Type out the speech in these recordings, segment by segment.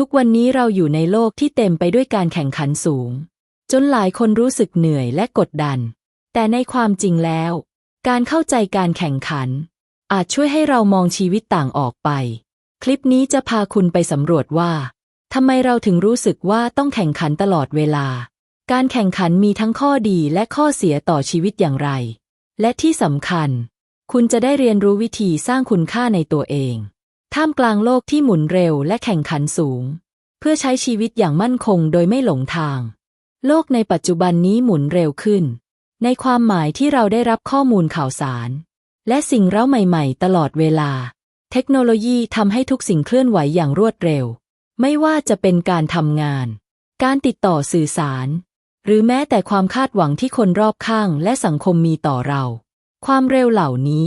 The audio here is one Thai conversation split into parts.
ทุกวันนี้เราอยู่ในโลกที่เต็มไปด้วยการแข่งขันสูง จนหลายคนรู้สึกเหนื่อยและกดดัน แต่ในความจริงแล้ว การเข้าใจการแข่งขัน อาจช่วยให้เรามองชีวิตต่างออกไป คลิปนี้จะพาคุณไปสำรวจว่าทำไมเราถึงรู้สึกว่าต้องแข่งขันตลอดเวลา การแข่งขันมีทั้งข้อดีและข้อเสียต่อชีวิตอย่างไร และที่สำคัญ คุณจะได้เรียนรู้วิธีสร้างคุณค่าในตัวเอง ท่ามกลางโลกที่หมุนเร็วและแข่งขันสูง เพื่อใช้ชีวิตอย่างมั่นคงโดยไม่หลงทาง โลกในปัจจุบันนี้หมุนเร็วขึ้น ในความหมายที่เราได้รับข้อมูลข่าวสาร และสิ่งเร้าใหม่ๆ ตลอดเวลา เทคโนโลยีทำให้ทุกสิ่งเคลื่อนไหวอย่างรวดเร็ว ไม่ว่าจะเป็นการทำงาน การติดต่อสื่อสาร หรือแม้แต่ความคาดหวังที่คนรอบข้างและสังคมมีต่อเรา ความเร็วเหล่านี้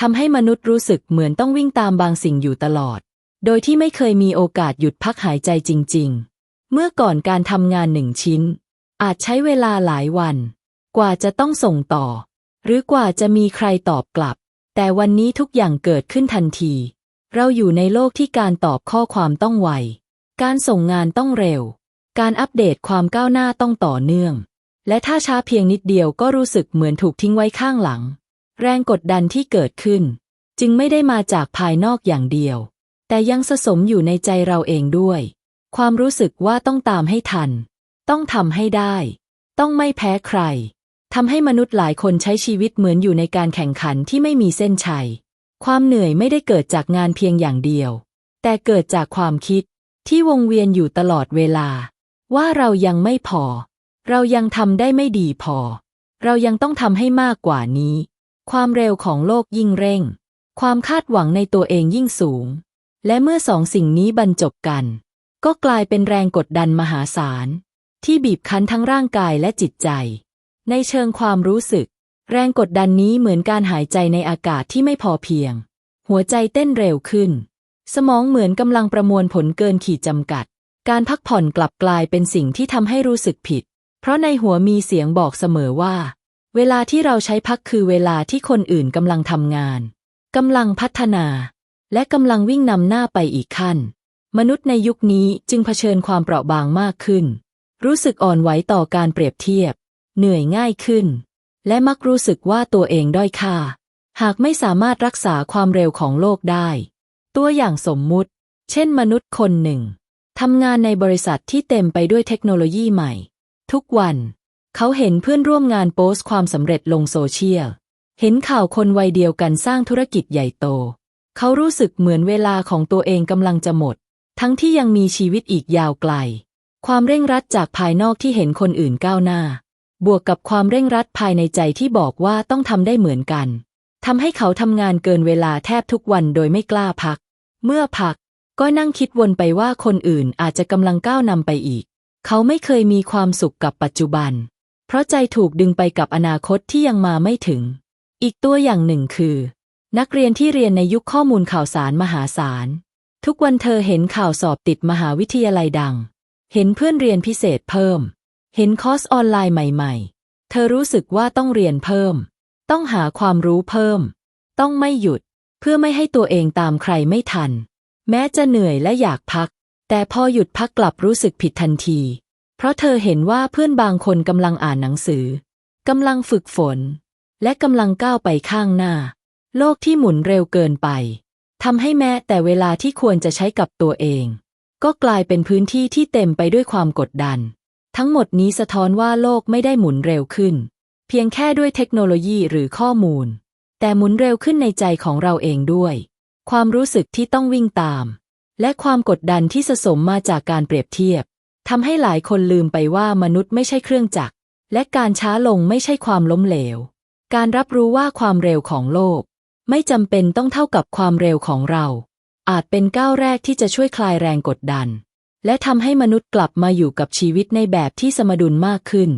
ทำให้มนุษย์รู้สึกเหมือนต้องวิ่งตามบางสิ่งอยู่ตลอด โดยที่ไม่เคยมีโอกาสหยุดพักหายใจจริง ๆ เมื่อก่อนการทำงานหนึ่งชิ้น อาจใช้เวลาหลายวัน กว่าจะต้องส่งต่อ หรือกว่าจะมีใครตอบกลับ แต่วันนี้ทุกอย่างเกิดขึ้นทันที เราอยู่ในโลกที่การตอบข้อความต้องไว การส่งงานต้องเร็ว การอัปเดตความก้าวหน้าต้องต่อเนื่อง และถ้าช้าเพียงนิดเดียวก็รู้สึกเหมือนถูกทิ้งไว้ข้างหลัง แรงกดดันที่เกิดขึ้น จึงไม่ได้มาจากภายนอกอย่างเดียว แต่ยังสะสมอยู่ในใจเราเองด้วย ความรู้สึกว่าต้องตามให้ทัน ต้องทำให้ได้ ต้องไม่แพ้ใครทำให้มนุษย์หลายคนใช้ชีวิตเหมือนอยู่ในการแข่งขันที่ไม่มีเส้นชัย ความเหนื่อยไม่ได้เกิดจากงานเพียงอย่างเดียว แต่เกิดจากความคิดที่วงเวียนอยู่ตลอดเวลา ว่าเรายังไม่พอ เรายังทำได้ไม่ดีพอ เรายังต้องทำให้มากกว่านี้ ความเร็วของโลกยิ่งเร่ง ความคาดหวังในตัวเองยิ่งสูง และเมื่อสองสิ่งนี้บรรจบกัน ก็กลายเป็นแรงกดดันมหาศาล ที่บีบคั้นทั้งร่างกายและจิตใจ ในเชิงความรู้สึก แรงกดดันนี้เหมือนการหายใจในอากาศที่ไม่พอเพียง หัวใจเต้นเร็วขึ้น สมองเหมือนกำลังประมวลผลเกินขีดจำกัด การพักผ่อนกลับกลายเป็นสิ่งที่ทำให้รู้สึกผิด เพราะในหัวมีเสียงบอกเสมอว่า เวลาที่เราใช้พักคือเวลาที่คนอื่นกำลังทำงานกำลังพัฒนา และกำลังวิ่งนำหน้าไปอีกขั้น มนุษย์ในยุคนี้จึงเผชิญความเปราะบางมากขึ้น รู้สึกอ่อนไหวต่อการเปรียบเทียบ เหนื่อยง่ายขึ้น และมักรู้สึกว่าตัวเองด้อยค่า หากไม่สามารถรักษาความเร็วของโลกได้ ตัวอย่างสมมุติ เช่น มนุษย์คนหนึ่งทำงานในบริษัทที่เต็มไปด้วยเทคโนโลยีใหม่ ทุกวัน เขาเห็นเพื่อนร่วมงานโพสต์ความสำเร็จลงโซเชียล เห็นข่าวคนวัยเดียวกันสร้างธุรกิจใหญ่โต เขารู้สึกเหมือนเวลาของตัวเองกำลังจะหมด ทั้งที่ยังมีชีวิตอีกยาวไกล ความเร่งรัดจากภายนอกที่เห็นคนอื่นก้าวหน้า บวกกับความเร่งรัดภายในใจที่บอกว่าต้องทำได้เหมือนกันทำให้เขาทำงานเกินเวลาแทบทุกวันโดยไม่กล้าพัก เมื่อพักก็นั่งคิดวนไปว่าคนอื่นอาจจะกำลังก้าวนำไปอีก เขาไม่เคยมีความสุขกับปัจจุบัน ราะใจถูกดึงไปกับอนาคตที่ยังมาไม่ถึง อีกตัวอย่างหนึ่งคือ นักเรียนที่เรียนในยุคข้อมูลข่าวสารมหาศาล ทุกวันเธอเห็นข่าวสอบติดมหาวิทยาลัยดัง เห็นเพื่อนเรียนพิเศษเพิ่ม เห็นคอร์สออนไลน์ใหม่ ๆ เธอรู้สึกว่าต้องเรียนเพิ่ม ต้องหาความรู้เพิ่ม ต้องไม่หยุด เพื่อไม่ให้ตัวเองตามใครไม่ทัน แม้จะเหนื่อยและอยากพัก แต่พอหยุดพักกลับรู้สึกผิดทันที เพราะเธอเห็นว่าเพื่อนบางคนกำลังอ่านหนังสือกำลังฝึกฝน และกำลังก้าวไปข้างหน้า โลกที่หมุนเร็วเกินไปทำให้แม้แต่เวลาที่ควรจะใช้กับตัวเอง ก็กลายเป็นพื้นที่ที่เต็มไปด้วยความกดดัน ทั้งหมดนี้สะท้อนว่าโลกไม่ได้หมุนเร็วขึ้น เพียงแค่ด้วยเทคโนโลยีหรือข้อมูล แต่หมุนเร็วขึ้นในใจของเราเองด้วย ความรู้สึกที่ต้องวิ่งตาม และความกดดันที่สะสมมาจากการเปรียบเทียบ ทำให้หลายคนลืมไปว่ามนุษย์ไม่ใช่เครื่องจักร และการช้าลงไม่ใช่ความล้มเหลว การรับรู้ว่าความเร็วของโลก ไม่จำเป็นต้องเท่ากับความเร็วของเรา อาจเป็นก้าวแรกที่จะช่วยคลายแรงกดดัน และทำให้มนุษย์กลับมาอยู่กับชีวิตในแบบที่สมดุลมากขึ้น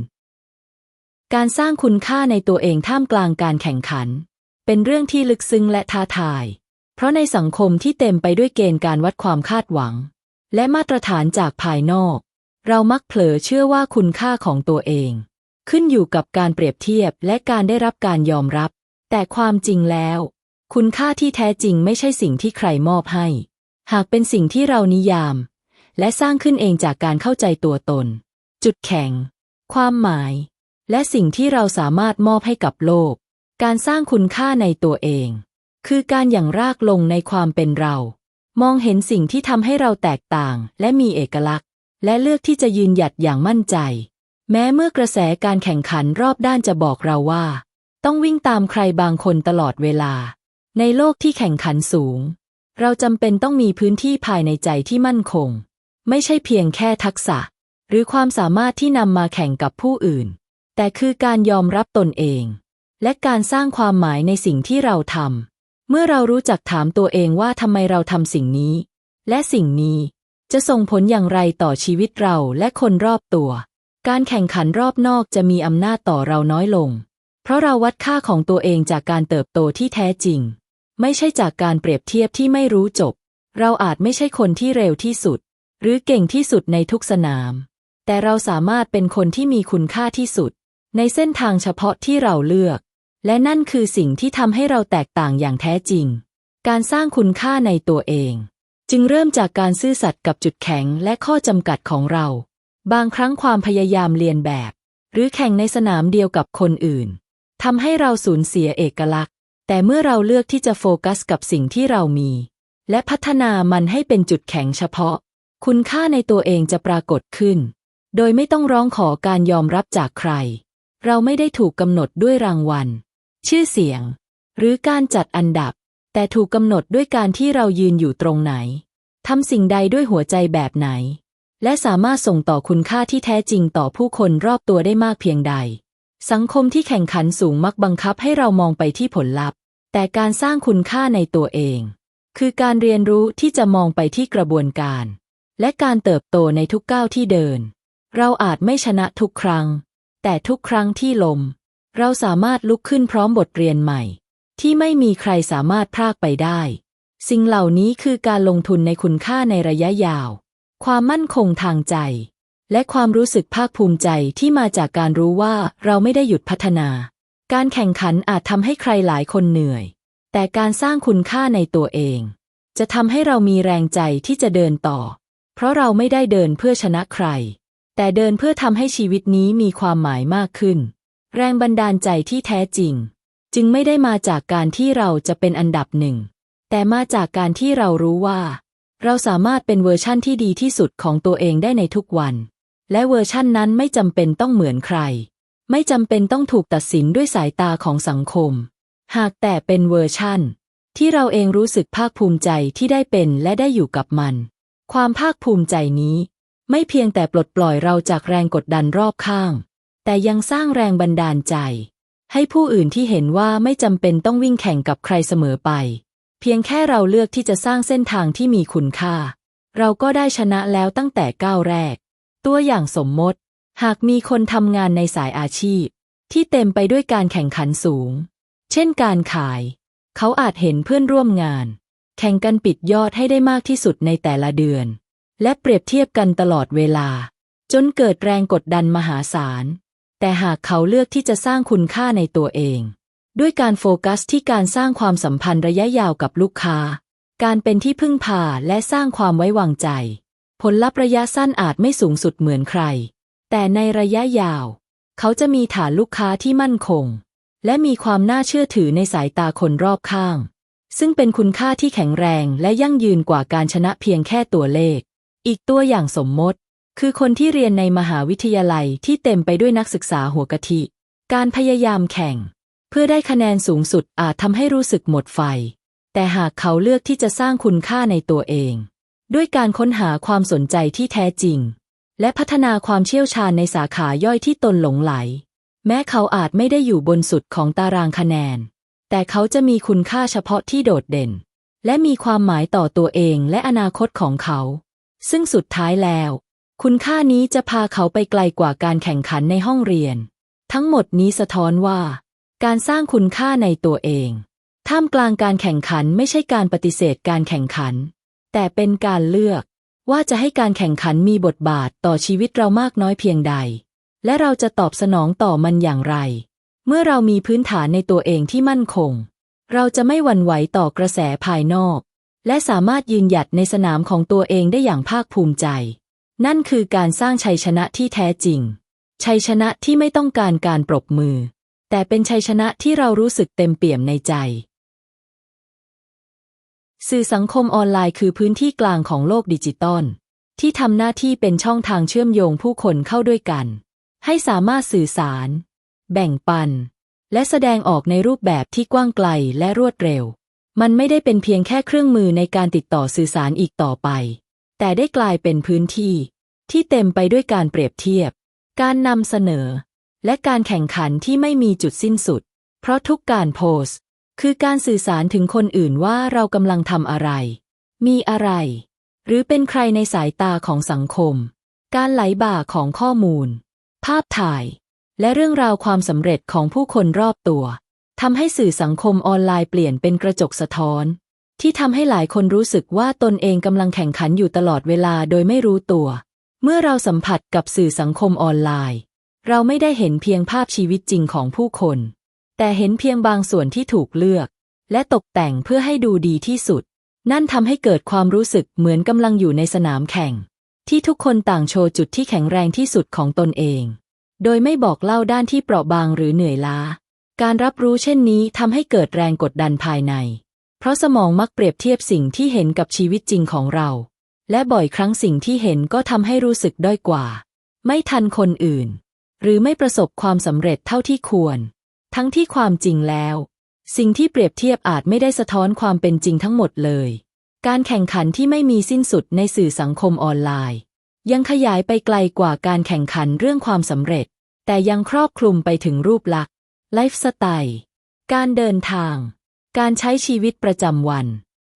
การสร้างคุณค่าในตัวเองท่ามกลางการแข่งขัน เป็นเรื่องที่ลึกซึ้งและท้าทาย เพราะในสังคมที่เต็มไปด้วยเกณฑ์การวัดความคาดหวัง และมาตรฐานจากภายนอก เรามักเผลอเชื่อว่าคุณค่าของตัวเอง ขึ้นอยู่กับการเปรียบเทียบและการได้รับการยอมรับ แต่ความจริงแล้ว คุณค่าที่แท้จริงไม่ใช่สิ่งที่ใครมอบให้ หากเป็นสิ่งที่เรานิยาม และสร้างขึ้นเองจากการเข้าใจตัวตน จุดแข็ง ความหมาย และสิ่งที่เราสามารถมอบให้กับโลก การสร้างคุณค่าในตัวเอง คือการอย่างรากลงในความเป็นเรา มองเห็นสิ่งที่ทำให้เราแตกต่างและมีเอกลักษณ์ และเลือกที่จะยืนหยัดอย่างมั่นใจ แม้เมื่อกระแสการแข่งขันรอบด้านจะบอกเราว่า ต้องวิ่งตามใครบางคนตลอดเวลา ในโลกที่แข่งขันสูง เราจำเป็นต้องมีพื้นที่ภายในใจที่มั่นคง ไม่ใช่เพียงแค่ทักษะ หรือความสามารถที่นำมาแข่งกับผู้อื่น แต่คือการยอมรับตนเอง และการสร้างความหมายในสิ่งที่เราทำเมื่อเรารู้จักถามตัวเองว่าทำไมเราทำสิ่งนี้ และสิ่งนี้ จะส่งผลอย่างไรต่อชีวิตเราและคนรอบตัว การแข่งขันรอบนอกจะมีอำนาจต่อเราน้อยลง เพราะเราวัดค่าของตัวเองจากการเติบโตที่แท้จริง ไม่ใช่จากการเปรียบเทียบที่ไม่รู้จบ เราอาจไม่ใช่คนที่เร็วที่สุด หรือเก่งที่สุดในทุกสนาม แต่เราสามารถเป็นคนที่มีคุณค่าที่สุด ในเส้นทางเฉพาะที่เราเลือก และนั่นคือสิ่งที่ทำให้เราแตกต่างอย่างแท้จริง การสร้างคุณค่าในตัวเอง จึงเริ่มจากการซื่อสัตย์กับจุดแข็งและข้อจำกัดของเรา บางครั้งความพยายามเรียนแบบ หรือแข่งในสนามเดียวกับคนอื่นทำให้เราสูญเสียเอกลักษณ์ แต่เมื่อเราเลือกที่จะโฟกัสกับสิ่งที่เรามี และพัฒนามันให้เป็นจุดแข็งเฉพาะ คุณค่าในตัวเองจะปรากฏขึ้น โดยไม่ต้องร้องขอการยอมรับจากใคร เราไม่ได้ถูกกำหนดด้วยรางวัล ชื่อเสียง หรือการจัดอันดับ แต่ถูกกำหนดด้วยการที่เรายืนอยู่ตรงไหนทำสิ่งใดด้วยหัวใจแบบไหน และสามารถส่งต่อคุณค่าที่แท้จริงต่อผู้คนรอบตัวได้มากเพียงใด สังคมที่แข่งขันสูงมักบังคับให้เรามองไปที่ผลลัพธ์ แต่การสร้างคุณค่าในตัวเอง คือการเรียนรู้ที่จะมองไปที่กระบวนการ และการเติบโตในทุกก้าวที่เดิน เราอาจไม่ชนะทุกครั้ง แต่ทุกครั้งที่ลม เราสามารถลุกขึ้นพร้อมบทเรียนใหม่ ที่ไม่มีใครสามารถพรากไปได้ สิ่งเหล่านี้คือการลงทุนในคุณค่าในระยะยาว ความมั่นคงทางใจ และความรู้สึกภาคภูมิใจที่มาจากการรู้ว่าเราไม่ได้หยุดพัฒนา การแข่งขันอาจทำให้ใครหลายคนเหนื่อย แต่การสร้างคุณค่าในตัวเอง จะทำให้เรามีแรงใจที่จะเดินต่อ เพราะเราไม่ได้เดินเพื่อชนะใคร แต่เดินเพื่อทำให้ชีวิตนี้มีความหมายมากขึ้น แรงบันดาลใจที่แท้จริง จึงไม่ได้มาจากการที่เราจะเป็นอันดับหนึ่ง แต่มาจากการที่เรารู้ว่า เราสามารถเป็นเวอร์ชั่นที่ดีที่สุดของตัวเองได้ในทุกวัน และเวอร์ชั่นนั้นไม่จำเป็นต้องเหมือนใคร ไม่จำเป็นต้องถูกตัดสินด้วยสายตาของสังคม หากแต่เป็นเวอร์ชั่น ที่เราเองรู้สึกภาคภูมิใจที่ได้เป็นและได้อยู่กับมัน ความภาคภูมิใจนี้ ไม่เพียงแต่ปลดปล่อยเราจากแรงกดดันรอบข้าง แต่ยังสร้างแรงบันดาลใจ ให้ผู้อื่นที่เห็นว่าไม่จำเป็นต้องวิ่งแข่งกับใครเสมอไป เพียงแค่เราเลือกที่จะสร้างเส้นทางที่มีคุณค่า เราก็ได้ชนะแล้วตั้งแต่ก้าวแรก ตัวอย่างสมมติ หากมีคนทำงานในสายอาชีพ ที่เต็มไปด้วยการแข่งขันสูง เช่นการขาย เขาอาจเห็นเพื่อนร่วมงาน แข่งกันปิดยอดให้ได้มากที่สุดในแต่ละเดือน และเปรียบเทียบกันตลอดเวลา จนเกิดแรงกดดันมหาศาล แต่หากเขาเลือกที่จะสร้างคุณค่าในตัวเอง ด้วยการโฟกัสที่การสร้างความสัมพันธ์ระยะยาวกับลูกค้า การเป็นที่พึ่งพาและสร้างความไว้วางใจ ผลลัพธ์ระยะสั้นอาจไม่สูงสุดเหมือนใคร แต่ในระยะยาว เขาจะมีฐานลูกค้าที่มั่นคง และมีความน่าเชื่อถือในสายตาคนรอบข้าง ซึ่งเป็นคุณค่าที่แข็งแรงและยั่งยืนกว่าการชนะเพียงแค่ตัวเลข อีกตัวอย่างสมมติ คือคนที่เรียนในมหาวิทยาลัยที่เต็มไปด้วยนักศึกษาหัวกะทิ การพยายามแข่ง เพื่อได้คะแนนสูงสุดอาจทำให้รู้สึกหมดไฟ แต่หากเขาเลือกที่จะสร้างคุณค่าในตัวเอง ด้วยการค้นหาความสนใจที่แท้จริง และพัฒนาความเชี่ยวชาญในสาขาย่อยที่ตนหลงไหล แม้เขาอาจไม่ได้อยู่บนสุดของตารางคะแนน แต่เขาจะมีคุณค่าเฉพาะที่โดดเด่น และมีความหมายต่อตัวเองและอนาคตของเขา ซึ่งสุดท้ายแล้ว คุณค่านี้จะพาเขาไปไกลกว่าการแข่งขันในห้องเรียน ทั้งหมดนี้สะท้อนว่า การสร้างคุณค่าในตัวเอง ท่ามกลางการแข่งขันไม่ใช่การปฏิเสธการแข่งขัน แต่เป็นการเลือก ว่าจะให้การแข่งขันมีบทบาทต่อชีวิตเรามากน้อยเพียงใด และเราจะตอบสนองต่อมันอย่างไร เมื่อเรามีพื้นฐานในตัวเองที่มั่นคง เราจะไม่หวั่นไหวต่อกระแสภายนอก และสามารถยืนหยัดในสนามของตัวเองได้อย่างภาคภูมิใจ นั่นคือการสร้างชัยชนะที่แท้จริง ชัยชนะที่ไม่ต้องการการปรบมือ แต่เป็นชัยชนะที่เรารู้สึกเต็มเปี่ยมในใจ สื่อสังคมออนไลน์คือพื้นที่กลางของโลกดิจิตอลที่ทำหน้าที่เป็นช่องทางเชื่อมโยงผู้คนเข้าด้วยกัน ให้สามารถสื่อสาร แบ่งปัน และแสดงออกในรูปแบบที่กว้างไกลและรวดเร็ว มันไม่ได้เป็นเพียงแค่เครื่องมือในการติดต่อสื่อสารอีกต่อไป แต่ได้กลายเป็นพื้นที่ที่เต็มไปด้วยการเปรียบเทียบ การนำเสนอ และการแข่งขันที่ไม่มีจุดสิ้นสุด เพราะทุกการโพสต์ คือการสื่อสารถึงคนอื่นว่าเรากำลังทำอะไร มีอะไร หรือเป็นใครในสายตาของสังคม การไหลบ่าของข้อมูล ภาพถ่าย และเรื่องราวความสำเร็จของผู้คนรอบตัวทำให้สื่อสังคมออนไลน์เปลี่ยนเป็นกระจกสะท้อน ที่ทำให้หลายคนรู้สึกว่าตนเองกำลังแข่งขันอยู่ตลอดเวลาโดยไม่รู้ตัว เมื่อเราสัมผัสกับสื่อสังคมออนไลน์ เราไม่ได้เห็นเพียงภาพชีวิตจริงของผู้คน แต่เห็นเพียงบางส่วนที่ถูกเลือก และตกแต่งเพื่อให้ดูดีที่สุด นั่นทำให้เกิดความรู้สึกเหมือนกำลังอยู่ในสนามแข่ง ที่ทุกคนต่างโชว์จุดที่แข็งแรงที่สุดของตนเอง โดยไม่บอกเล่าด้านที่เปราะบางหรือเหนื่อยล้า การรับรู้เช่นนี้ทำให้เกิดแรงกดดันภายใน เพราะสมองมักเปรียบเทียบสิ่งที่เห็นกับชีวิตจริงของเรา และบ่อยครั้งสิ่งที่เห็นก็ทำให้รู้สึกด้อยกว่า ไม่ทันคนอื่น หรือไม่ประสบความสำเร็จเท่าที่ควร ทั้งที่ความจริงแล้ว สิ่งที่เปรียบเทียบอาจไม่ได้สะท้อนความเป็นจริงทั้งหมดเลย การแข่งขันที่ไม่มีสิ้นสุดในสื่อสังคมออนไลน์ ยังขยายไปไกลกว่าการแข่งขันเรื่องความสำเร็จ แต่ยังครอบคลุมไปถึงรูปลักษณ์ไลฟ์สไตล์การเดินทาง การใช้ชีวิตประจำวัน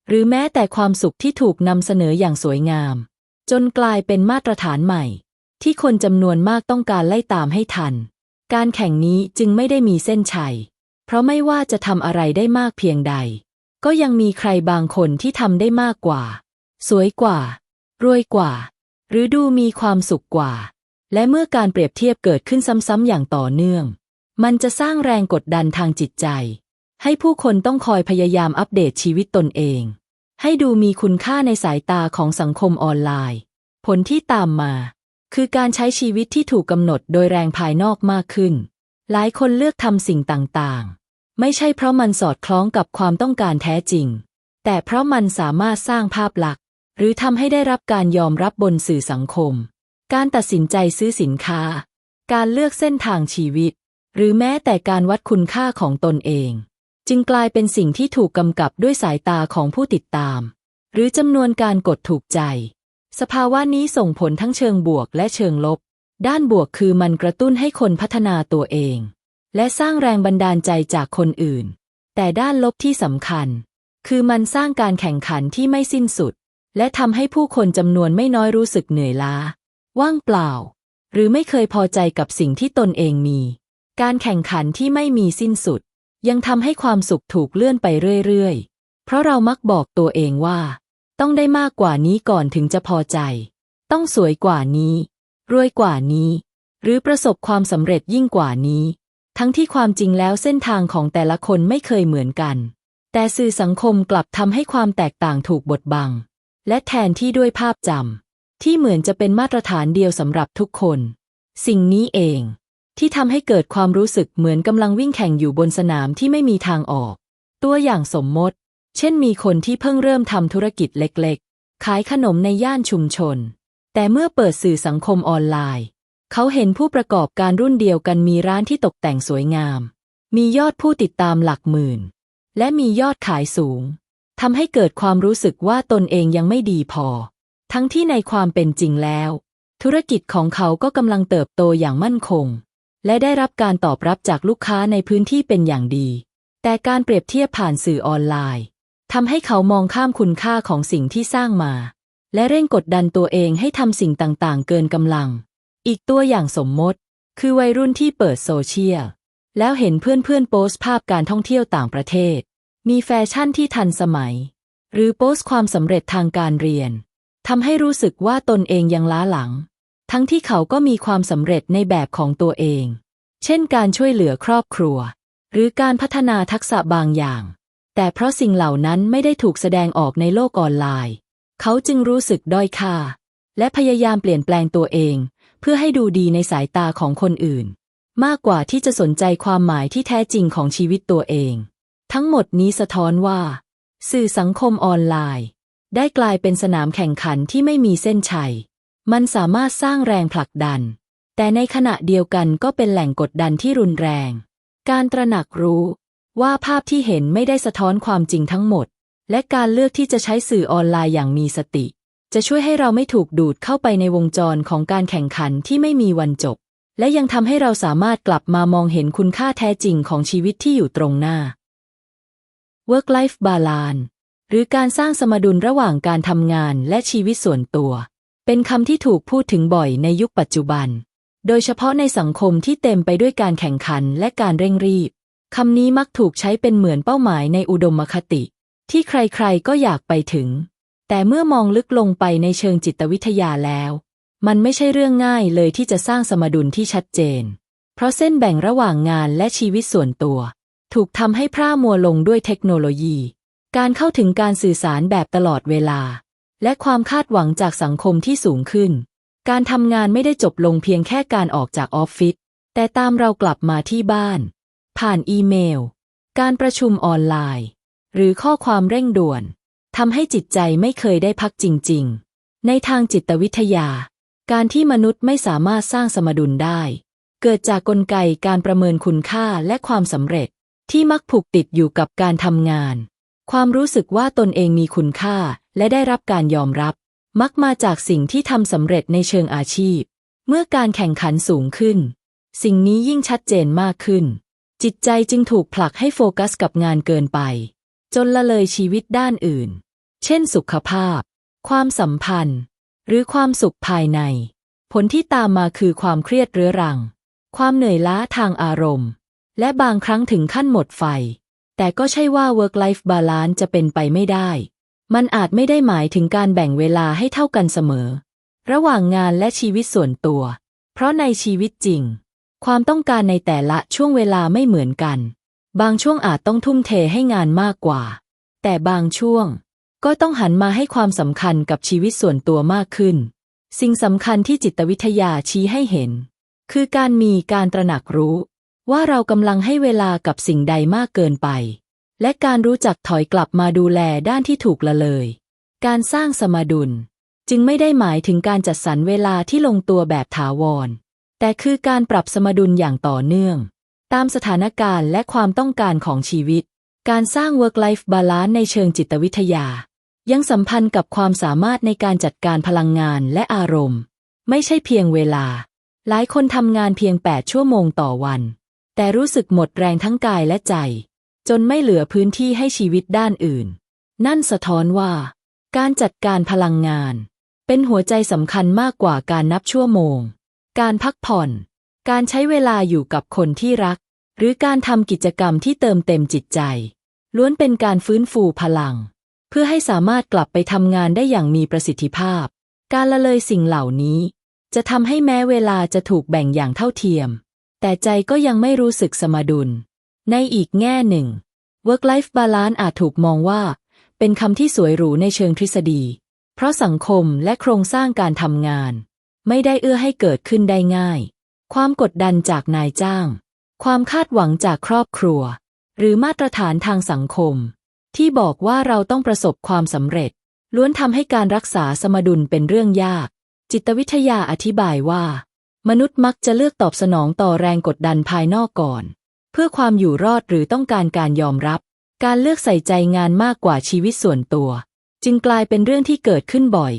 หรือแม้แต่ความสุขที่ถูกนำเสนออย่างสวยงาม จนกลายเป็นมาตรฐานใหม่ ที่คนจำนวนมากต้องการไล่ตามให้ทัน การแข่งนี้จึงไม่ได้มีเส้นชัย เพราะไม่ว่าจะทำอะไรได้มากเพียงใด ก็ยังมีใครบางคนที่ทำได้มากกว่า สวยกว่า รวยกว่า หรือดูมีความสุขกว่า และเมื่อการเปรียบเทียบเกิดขึ้นซ้ำๆอย่างต่อเนื่อง มันจะสร้างแรงกดดันทางจิตใจ ให้ผู้คนต้องคอยพยายามอัปเดตชีวิตตนเอง ให้ดูมีคุณค่าในสายตาของสังคมออนไลน์ ผลที่ตามมา คือการใช้ชีวิตที่ถูกกำหนดโดยแรงภายนอกมากขึ้น หลายคนเลือกทำสิ่งต่างๆ ไม่ใช่เพราะมันสอดคล้องกับความต้องการแท้จริง แต่เพราะมันสามารถสร้างภาพลักษณ์ หรือทำให้ได้รับการยอมรับบนสื่อสังคม การตัดสินใจซื้อสินค้า การเลือกเส้นทางชีวิต หรือแม้แต่การวัดคุณค่าของตนเอง จึงกลายเป็นสิ่งที่ถูกกำกับด้วยสายตาของผู้ติดตาม หรือจำนวนการกดถูกใจ สภาวะนี้ส่งผลทั้งเชิงบวกและเชิงลบ ด้านบวกคือมันกระตุ้นให้คนพัฒนาตัวเอง และสร้างแรงบันดาลใจจากคนอื่น แต่ด้านลบที่สำคัญ คือมันสร้างการแข่งขันที่ไม่สิ้นสุด และทำให้ผู้คนจำนวนไม่น้อยรู้สึกเหนื่อยล้า ว่างเปล่า หรือไม่เคยพอใจกับสิ่งที่ตนเองมี การแข่งขันที่ไม่มีสิ้นสุด ยังทำให้ความสุขถูกเลื่อนไปเรื่อยๆ เพราะเรามักบอกตัวเองว่า ต้องได้มากกว่านี้ก่อนถึงจะพอใจ ต้องสวยกว่านี้ รวยกว่านี้ หรือประสบความสำเร็จยิ่งกว่านี้ ทั้งที่ความจริงแล้วเส้นทางของแต่ละคนไม่เคยเหมือนกัน แต่สื่อสังคมกลับทำให้ความแตกต่างถูกบดบัง และแทนที่ด้วยภาพจำที่เหมือนจะเป็นมาตรฐานเดียวสำหรับทุกคน สิ่งนี้เอง ที่ทำให้เกิดความรู้สึกเหมือนกำลังวิ่งแข่งอยู่บนสนามที่ไม่มีทางออก ตัวอย่างสมมติ เช่นมีคนที่เพิ่งเริ่มทำธุรกิจเล็กๆ ขายขนมในย่านชุมชน แต่เมื่อเปิดสื่อสังคมออนไลน์ เขาเห็นผู้ประกอบการรุ่นเดียวกันมีร้านที่ตกแต่งสวยงาม มียอดผู้ติดตามหลักหมื่น และมียอดขายสูงทำให้เกิดความรู้สึกว่าตนเองยังไม่ดีพอ ทั้งที่ในความเป็นจริงแล้ว ธุรกิจของเขาก็กำลังเติบโตอย่างมั่นคง และได้รับการตอบรับจากลูกค้าในพื้นที่เป็นอย่างดี แต่การเปรียบเทียบผ่านสื่อออนไลน์ทำให้เขามองข้ามคุณค่าของสิ่งที่สร้างมา และเร่งกดดันตัวเองให้ทำสิ่งต่างๆ เกินกำลัง อีกตัวอย่างสมมติ คือวัยรุ่นที่เปิดโซเชียล แล้วเห็นเพื่อนๆโพสต์ภาพการท่องเที่ยวต่างประเทศ มีแฟชั่นที่ทันสมัย หรือโพสต์ความสำเร็จทางการเรียนทำให้รู้สึกว่าตนเองยังล้าหลัง ทั้งที่เขาก็มีความสำเร็จในแบบของตัวเอง เช่นการช่วยเหลือครอบครัว หรือการพัฒนาทักษะบางอย่าง แต่เพราะสิ่งเหล่านั้นไม่ได้ถูกแสดงออกในโลกออนไลน์ เขาจึงรู้สึกด้อยค่า และพยายามเปลี่ยนแปลงตัวเอง เพื่อให้ดูดีในสายตาของคนอื่น มากกว่าที่จะสนใจความหมายที่แท้จริงของชีวิตตัวเอง ทั้งหมดนี้สะท้อนว่า สื่อสังคมออนไลน์ ได้กลายเป็นสนามแข่งขันที่ไม่มีเส้นชัย มันสามารถสร้างแรงผลักดัน แต่ในขณะเดียวกันก็เป็นแหล่งกดดันที่รุนแรง การตระหนักรู้ว่าภาพที่เห็นไม่ได้สะท้อนความจริงทั้งหมด และการเลือกที่จะใช้สื่อออนไลน์อย่างมีสติ จะช่วยให้เราไม่ถูกดูดเข้าไปในวงจรของการแข่งขันที่ไม่มีวันจบ และยังทำให้เราสามารถกลับมามองเห็นคุณค่าแท้จริงของชีวิตที่อยู่ตรงหน้า Work Life Balance หรือการสร้างสมดุลระหว่างการทำงานและชีวิตส่วนตัว เป็นคำที่ถูกพูดถึงบ่อยในยุคปัจจุบัน โดยเฉพาะในสังคมที่เต็มไปด้วยการแข่งขันและการเร่งรีบ คำนี้มักถูกใช้เป็นเหมือนเป้าหมายในอุดมคติ ที่ใครๆก็อยากไปถึง แต่เมื่อมองลึกลงไปในเชิงจิตวิทยาแล้ว มันไม่ใช่เรื่องง่ายเลยที่จะสร้างสมดุลที่ชัดเจน เพราะเส้นแบ่งระหว่างงานและชีวิตส่วนตัว ถูกทำให้พร่ามัวลงด้วยเทคโนโลยี การเข้าถึงการสื่อสารแบบตลอดเวลา และความคาดหวังจากสังคมที่สูงขึ้น การทำงานไม่ได้จบลงเพียงแค่การออกจากออฟฟิศ แต่ตามเรากลับมาที่บ้าน ผ่านอีเมล การประชุมออนไลน์ หรือข้อความเร่งด่วนทำให้จิตใจไม่เคยได้พักจริง ๆ ในทางจิตวิทยา การที่มนุษย์ไม่สามารถสร้างสมดุลได้ เกิดจากกลไกการประเมินคุณค่าและความสำเร็จ ที่มักผูกติดอยู่กับการทำงาน ความรู้สึกว่าตนเองมีคุณค่า และได้รับการยอมรับ มักมาจากสิ่งที่ทำสำเร็จในเชิงอาชีพ เมื่อการแข่งขันสูงขึ้น สิ่งนี้ยิ่งชัดเจนมากขึ้น จิตใจจึงถูกผลักให้โฟกัสกับงานเกินไป จนละเลยชีวิตด้านอื่น เช่นสุขภาพ ความสัมพันธ์ หรือความสุขภายใน ผลที่ตามมาคือความเครียดเรื้อรัง ความเหนื่อยล้าทางอารมณ์ และบางครั้งถึงขั้นหมดไฟแต่ก็ใช่ว่า work life balance จะเป็นไปไม่ได้ มันอาจไม่ได้หมายถึงการแบ่งเวลาให้เท่ากันเสมอ ระหว่างงานและชีวิตส่วนตัว เพราะในชีวิตจริง ความต้องการในแต่ละช่วงเวลาไม่เหมือนกัน บางช่วงอาจต้องทุ่มเทให้งานมากกว่า แต่บางช่วง ก็ต้องหันมาให้ความสำคัญกับชีวิตส่วนตัวมากขึ้น สิ่งสำคัญที่จิตวิทยาชี้ให้เห็น คือการมีการตระหนักรู้ ว่าเรากำลังให้เวลากับสิ่งใดมากเกินไป และการรู้จักถอยกลับมาดูแลด้านที่ถูกละเลย การสร้างสมดุล จึงไม่ได้หมายถึงการจัดสรรเวลาที่ลงตัวแบบถาวร แต่คือการปรับสมดุลอย่างต่อเนื่อง ตามสถานการณ์และความต้องการของชีวิต การสร้าง work life balance ในเชิงจิตวิทยา ยังสัมพันธ์กับความสามารถในการจัดการพลังงานและอารมณ์ ไม่ใช่เพียงเวลา หลายคนทำงานเพียง 8 ชั่วโมงต่อวัน แต่รู้สึกหมดแรงทั้งกายและใจ จนไม่เหลือพื้นที่ให้ชีวิตด้านอื่น นั่นสะท้อนว่า การจัดการพลังงาน เป็นหัวใจสำคัญมากกว่าการนับชั่วโมง การพักผ่อน การใช้เวลาอยู่กับคนที่รัก หรือการทำกิจกรรมที่เติมเต็มจิตใจ ล้วนเป็นการฟื้นฟูพลัง เพื่อให้สามารถกลับไปทำงานได้อย่างมีประสิทธิภาพ การละเลยสิ่งเหล่านี้ จะทำให้แม้เวลาจะถูกแบ่งอย่างเท่าเทียม แต่ใจก็ยังไม่รู้สึกสมดุล ในอีกแง่หนึ่ง work life balance อาจถูกมองว่า เป็นคำที่สวยหรูในเชิงทฤษฎี เพราะสังคมและโครงสร้างการทำงาน ไม่ได้เอื้อให้เกิดขึ้นได้ง่าย ความกดดันจากนายจ้าง ความคาดหวังจากครอบครัว หรือมาตรฐานทางสังคม ที่บอกว่าเราต้องประสบความสำเร็จ ล้วนทำให้การรักษาสมดุลเป็นเรื่องยาก จิตวิทยาอธิบายว่า มนุษย์มักจะเลือกตอบสนองต่อแรงกดดันภายนอกก่อน เพื่อความอยู่รอดหรือต้องการการยอมรับ การเลือกใส่ใจงานมากกว่าชีวิตส่วนตัว จึงกลายเป็นเรื่องที่เกิดขึ้นบ่อย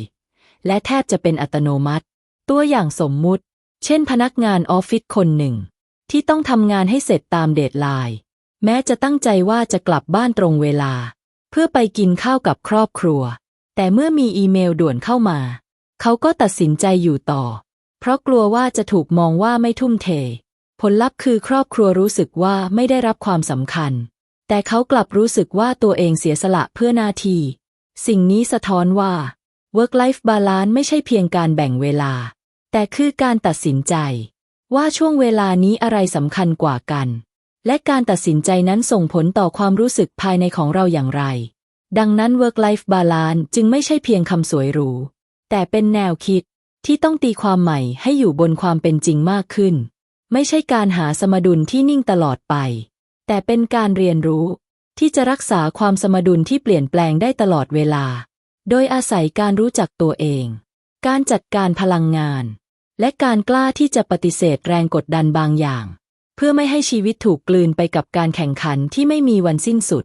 และแทบจะเป็นอัตโนมัติ ตัวอย่างสมมุติ เช่น พนักงานออฟฟิศคนหนึ่ง ที่ต้องทำงานให้เสร็จตามเดทไลน์แม้จะตั้งใจว่าจะกลับบ้านตรงเวลา เพื่อไปกินข้าวกับครอบครัว แต่เมื่อมีอีเมลด่วนเข้ามา เขาก็ตัดสินใจอยู่ต่อ เพราะกลัวว่าจะถูกมองว่าไม่ทุ่มเท ผลลัพธ์คือครอบครัวรู้สึกว่าไม่ได้รับความสำคัญ แต่เขากลับรู้สึกว่าตัวเองเสียสละเพื่อหน้าที่ สิ่งนี้สะท้อนว่า work life balance ไม่ใช่เพียงการแบ่งเวลา แต่คือการตัดสินใจ ว่าช่วงเวลานี้อะไรสำคัญกว่ากัน และการตัดสินใจนั้นส่งผลต่อความรู้สึกภายในของเราอย่างไร ดังนั้น work life balance จึงไม่ใช่เพียงคำสวยหรู แต่เป็นแนวคิดที่ต้องตีความใหม่ให้อยู่บนความเป็นจริงมากขึ้น ไม่ใช่การหาสมดุลที่นิ่งตลอดไป แต่เป็นการเรียนรู้ ที่จะรักษาความสมดุลที่เปลี่ยนแปลงได้ตลอดเวลา โดยอาศัยการรู้จักตัวเอง การจัดการพลังงาน และการกล้าที่จะปฏิเสธแรงกดดันบางอย่าง เพื่อไม่ให้ชีวิตถูกกลืนไปกับการแข่งขันที่ไม่มีวันสิ้นสุด